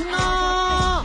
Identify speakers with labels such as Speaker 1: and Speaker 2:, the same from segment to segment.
Speaker 1: no!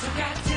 Speaker 1: Got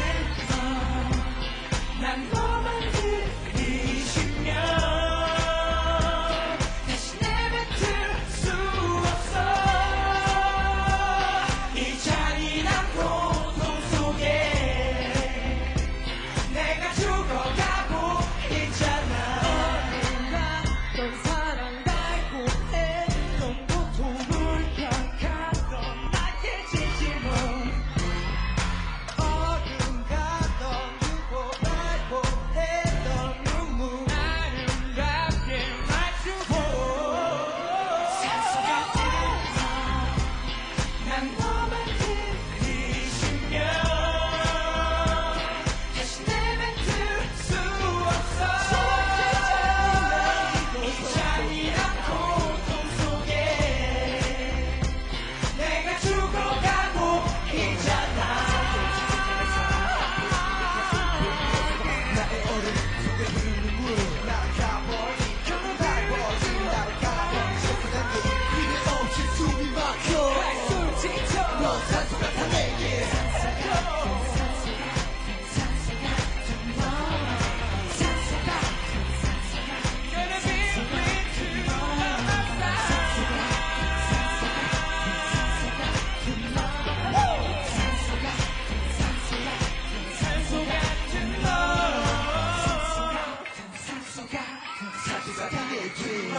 Speaker 1: 네.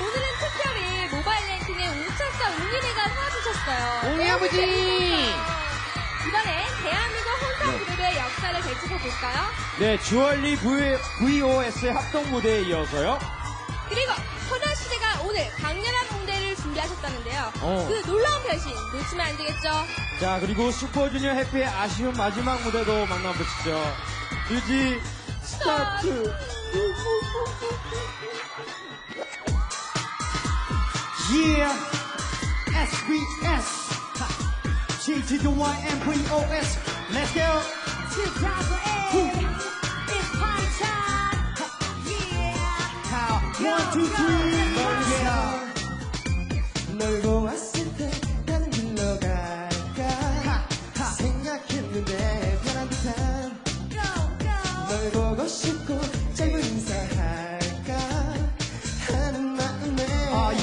Speaker 1: 오늘은
Speaker 2: 특별히 모바일 랭킹의 우차사 웅님이가 사주셨어요.
Speaker 3: 웅이 아버지!
Speaker 2: 네, 이번에 대한민국 혼성 그룹의 네. 역사를 되짚어볼까요?
Speaker 4: 네, 주얼리 VOS의 합동 무대에 이어서요.
Speaker 2: 그리고 소녀시대가 오늘 강렬한 무대를 준비하셨다는데요.
Speaker 4: 어.
Speaker 2: 그 놀라운 변신 놓치면 안 되겠죠?
Speaker 4: 자, 그리고 슈퍼주니어 해피의 아쉬운 마지막 무대도 만나보시죠. 유지 Stop to.
Speaker 5: Yeah, SBS. G T D Y M P O S. Let's go.
Speaker 2: Two thousand eight. It's party time. Yeah.
Speaker 5: How? One, two, three.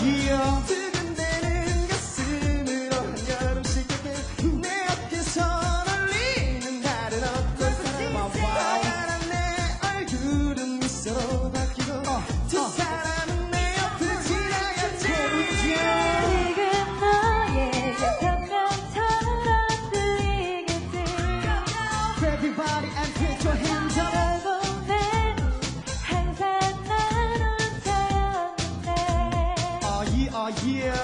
Speaker 5: here. Yeah.